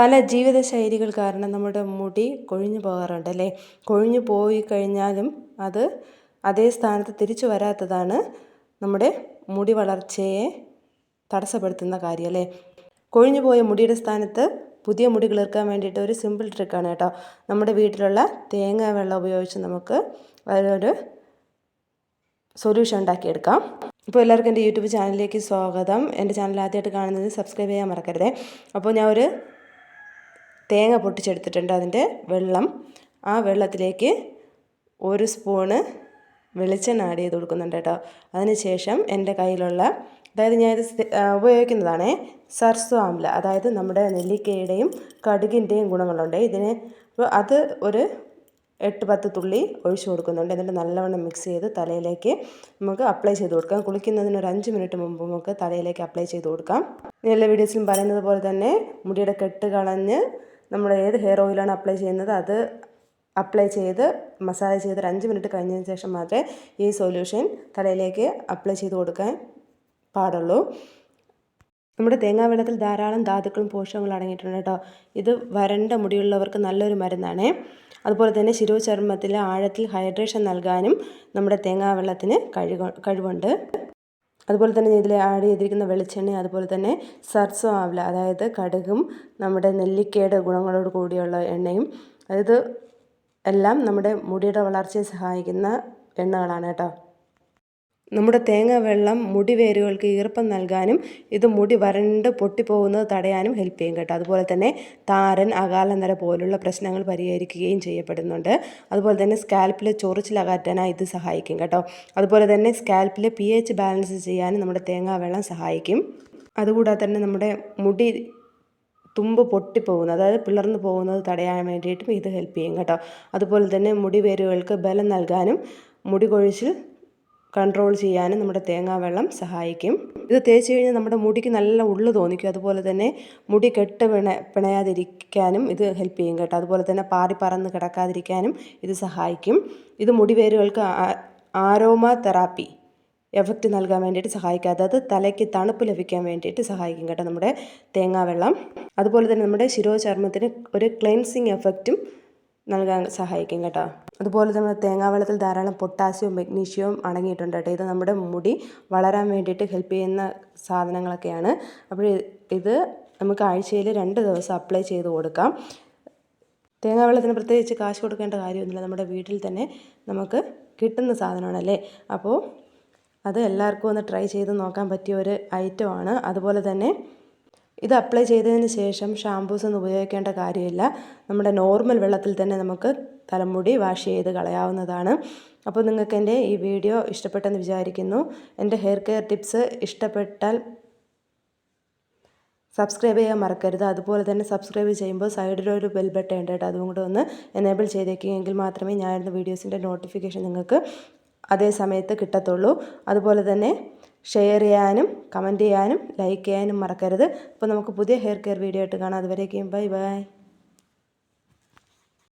പല ജീവിതശൈലികൾ കാരണം നമ്മുടെ മുടി കൊഴിഞ്ഞു പോകാറുണ്ട് അല്ലേ? കൊഴിഞ്ഞു പോയി കഴിഞ്ഞാലും അത് അതേ സ്ഥാനത്ത് തിരിച്ചു വരാത്തതാണ് നമ്മുടെ മുടി വളർച്ചയെ തടസ്സപ്പെടുത്തുന്ന കാര്യം അല്ലേ? കൊഴിഞ്ഞു പോയ മുടിയുടെ സ്ഥാനത്ത് പുതിയ മുടി കിളിർക്കാൻ വേണ്ടിയിട്ട് ഒരു സിമ്പിൾ ട്രിക്കാണ് കേട്ടോ. നമ്മുടെ വീട്ടിലുള്ള തേങ്ങ വെള്ളം ഉപയോഗിച്ച് നമുക്ക് അതിനൊരു സൊല്യൂഷൻ ഉണ്ടാക്കിയെടുക്കാം. ഇപ്പോൾ എല്ലാവർക്കും എന്റെ യൂട്യൂബ് ചാനലിലേക്ക് സ്വാഗതം. എന്റെ ചാനൽ ആദ്യമായിട്ട് കാണുന്നത് സബ്സ്ക്രൈബ് ചെയ്യാൻ മറക്കരുത്. അപ്പോൾ ഞാൻ ഒരു തേങ്ങ പൊട്ടിച്ചെടുത്തിട്ടുണ്ട് അതിന്റെ വെള്ളം. ആ വെള്ളത്തിലേക്ക് ഒരു സ്പൂണ് വെളിച്ചെണ്ണ ആഡ് ചെയ്ത് കൊടുക്കുന്നുണ്ട് കേട്ടോ. അതിനുശേഷം എന്റെ കയ്യിലുള്ള അതായത് ഞാൻ ഇത് ഉപയോഗിക്കുന്നതാണ് സർസോ ആംല. അതായത് നമ്മുടെ നെല്ലിക്കയുടെയും കടുകിന്റെയും ഗുണങ്ങളുണ്ട്. ഇതിന് അപ്പോൾ അത് ഒരു എട്ട് പത്ത് തുള്ളി ഒഴിച്ചു കൊടുക്കുന്നുണ്ട്. എന്നിട്ട് നല്ലവണ്ണം മിക്സ് ചെയ്ത് തലയിലേക്ക് നമുക്ക് അപ്ലൈ ചെയ്ത് കൊടുക്കാം. കുളിക്കുന്നതിന് ഒരു അഞ്ച് മിനിറ്റ് മുമ്പ് നമുക്ക് തലയിലേക്ക് അപ്ലൈ ചെയ്ത് കൊടുക്കാം. എല്ലാ വീഡിയോസിലും പറയുന്നത് പോലെ തന്നെ മുടിയുടെ കെട്ട് കളഞ്ഞ് നമ്മൾ ഏത് ഹെയർ ഓയിലാണ് അപ്ലൈ ചെയ്യുന്നത് അത് അപ്ലൈ ചെയ്ത് മസാജ് ചെയ്ത് ഒരു അഞ്ച് മിനിറ്റ് കഴിഞ്ഞതിന് ശേഷം മാത്രമേ ഈ സൊല്യൂഷൻ തലയിലേക്ക് അപ്ലൈ ചെയ്ത് കൊടുക്കാൻ പാടുള്ളൂ. നമ്മുടെ തേങ്ങാ വെള്ളത്തിൽ ധാരാളം ധാതുക്കളും പോഷകങ്ങളും അടങ്ങിയിട്ടുണ്ട് കേട്ടോ. ഇത് വരണ്ട മുടിയുള്ളവർക്ക് നല്ലൊരു മരുന്നാണ്. അതുപോലെ തന്നെ ശിരോചർമ്മത്തിലെ ആഴത്തിൽ ഹൈഡ്രേഷൻ നൽകാനും നമ്മുടെ തേങ്ങാ വെള്ളത്തിന് കഴിവ് കഴിവുണ്ട്. അതുപോലെ തന്നെ ഇതിൽ ആഡ് ചെയ്തിരിക്കുന്ന വെളിച്ചെണ്ണ അതുപോലെ തന്നെ സർസോ ആവല അതായത് കടുകും നമ്മുടെ നെല്ലിക്കയുടെ ഗുണങ്ങളോട് കൂടിയുള്ള എണ്ണയും. അതായത് എല്ലാം നമ്മുടെ മുടിയുടെ വളർച്ചയെ സഹായിക്കുന്ന എണ്ണകളാണ് കേട്ടോ. നമ്മുടെ തേങ്ങ വെള്ളം മുടി വേരുകൾക്ക് ഈർപ്പം നൽകാനും ഇത് മുടി വരണ്ട് പൊട്ടിപ്പോകുന്നത് തടയാനും ഹെൽപ്പ് ചെയ്യും കേട്ടോ. അതുപോലെ തന്നെ താരൻ അകാലനര പോലുള്ള പ്രശ്നങ്ങൾ പരിഹരിക്കുകയും ചെയ്യപ്പെടുന്നുണ്ട്. അതുപോലെ തന്നെ സ്കാൽപ്പിലെ ചൊറിച്ചിലകറ്റാനായി ഇത് സഹായിക്കും കേട്ടോ. അതുപോലെ തന്നെ സ്കാൽപ്പിലെ പി എച്ച് ബാലൻസ് ചെയ്യാനും നമ്മുടെ തേങ്ങാ വെള്ളം സഹായിക്കും. അതുകൂടാതെ തന്നെ നമ്മുടെ മുടി തുമ്പ് പൊട്ടിപ്പോകുന്നത് അതായത് പിളർന്നു പോകുന്നത് തടയാൻ വേണ്ടിയിട്ടും ഇത് ഹെൽപ്പ് ചെയ്യും കേട്ടോ. അതുപോലെ തന്നെ മുടി വേരുകൾക്ക് ബലം നൽകാനും മുടി കൊഴിച്ചിൽ കൺട്രോൾ ചെയ്യാനും നമ്മുടെ തേങ്ങാവെള്ളം സഹായിക്കും. ഇത് തേച്ച് കഴിഞ്ഞാൽ നമ്മുടെ മുടിക്ക് നല്ല ഉള്ളു തോന്നിക്കും. അതുപോലെ തന്നെ മുടി കെട്ട് പിണ പിണയാതിരിക്കാനും ഇത് ഹെൽപ്പ് ചെയ്യും കേട്ടോ. അതുപോലെ തന്നെ പാറി പറന്ന് കിടക്കാതിരിക്കാനും ഇത് സഹായിക്കും. ഇത് മുടി വേരുകൾക്ക് ആരോമ തെറാപ്പി എഫക്റ്റ് നൽകാൻ വേണ്ടിയിട്ട് സഹായിക്കും. അതായത് തലയ്ക്ക് തണുപ്പ് ലഭിക്കാൻ വേണ്ടിയിട്ട് സഹായിക്കും കേട്ടോ നമ്മുടെ തേങ്ങാവെള്ളം അതുപോലെ തന്നെ നമ്മുടെ ശിരോചർമ്മത്തിന് ഒരു ക്ലെൻസിങ് എഫക്റ്റും നൽകാൻ സഹായിക്കും കേട്ടോ. അതുപോലെ തന്നെ തേങ്ങാവെള്ളത്തിൽ ധാരാളം പൊട്ടാസ്യവും മെഗ്നീഷ്യവും അടങ്ങിയിട്ടുണ്ട് കേട്ടോ. ഇത് നമ്മുടെ മുടി വളരാൻ വേണ്ടിയിട്ട് ഹെൽപ്പ് ചെയ്യുന്ന സാധനങ്ങളൊക്കെയാണ്. അപ്പോൾ ഇത് നമുക്ക് ആഴ്ചയിൽ രണ്ട് ദിവസം അപ്ലൈ ചെയ്ത് കൊടുക്കാം. തേങ്ങാവെള്ളത്തിന് പ്രത്യേകിച്ച് കാശ് കൊടുക്കേണ്ട കാര്യമൊന്നുമില്ല. നമ്മുടെ വീട്ടിൽ തന്നെ നമുക്ക് കിട്ടുന്ന സാധനമാണല്ലേ? അപ്പോൾ അത് എല്ലാവർക്കും ഒന്ന് ട്രൈ ചെയ്ത് നോക്കാൻ പറ്റിയ ഒരു ഐറ്റമാണ്. അതുപോലെ തന്നെ ഇത് അപ്ലൈ ചെയ്തതിന് ശേഷം ഷാമ്പൂസ് ഒന്നും ഉപയോഗിക്കേണ്ട കാര്യമില്ല. നമ്മുടെ നോർമൽ വെള്ളത്തിൽ തന്നെ നമുക്ക് തലമുടി വാഷ് ചെയ്ത് കളയാവുന്നതാണ്. അപ്പോൾ നിങ്ങൾക്ക് എന്റെ ഈ വീഡിയോ ഇഷ്ടപ്പെട്ടെന്ന് വിചാരിക്കുന്നു. എന്റെ ഹെയർ കെയർ ടിപ്സ് ഇഷ്ടപ്പെട്ടാൽ സബ്സ്ക്രൈബ് ചെയ്യാൻ മറക്കരുത്. അതുപോലെ തന്നെ സബ്സ്ക്രൈബ് ചെയ്യുമ്പോൾ സൈഡിലൊരു ബെൽ ബട്ടൺ ഉണ്ട് കേട്ടോ. അതും കൂടെ ഒന്ന് എനേബിൾ ചെയ്തേക്കുമെങ്കിൽ മാത്രമേ ഞാനിരുന്ന വീഡിയോസിന്റെ നോട്ടിഫിക്കേഷൻ നിങ്ങൾക്ക് അതേ സമയത്ത് കിട്ടത്തുള്ളൂ. അതുപോലെ തന്നെ ഷെയർ ചെയ്യാനും കമന്റ് ചെയ്യാനും ലൈക്ക് ചെയ്യാനും മറക്കരുത്. അപ്പോൾ നമുക്ക് പുതിയ ഹെയർ കെയർ വീഡിയോ ആയിട്ട് കാണാം. അതുവരേക്കും ബൈ ബൈ.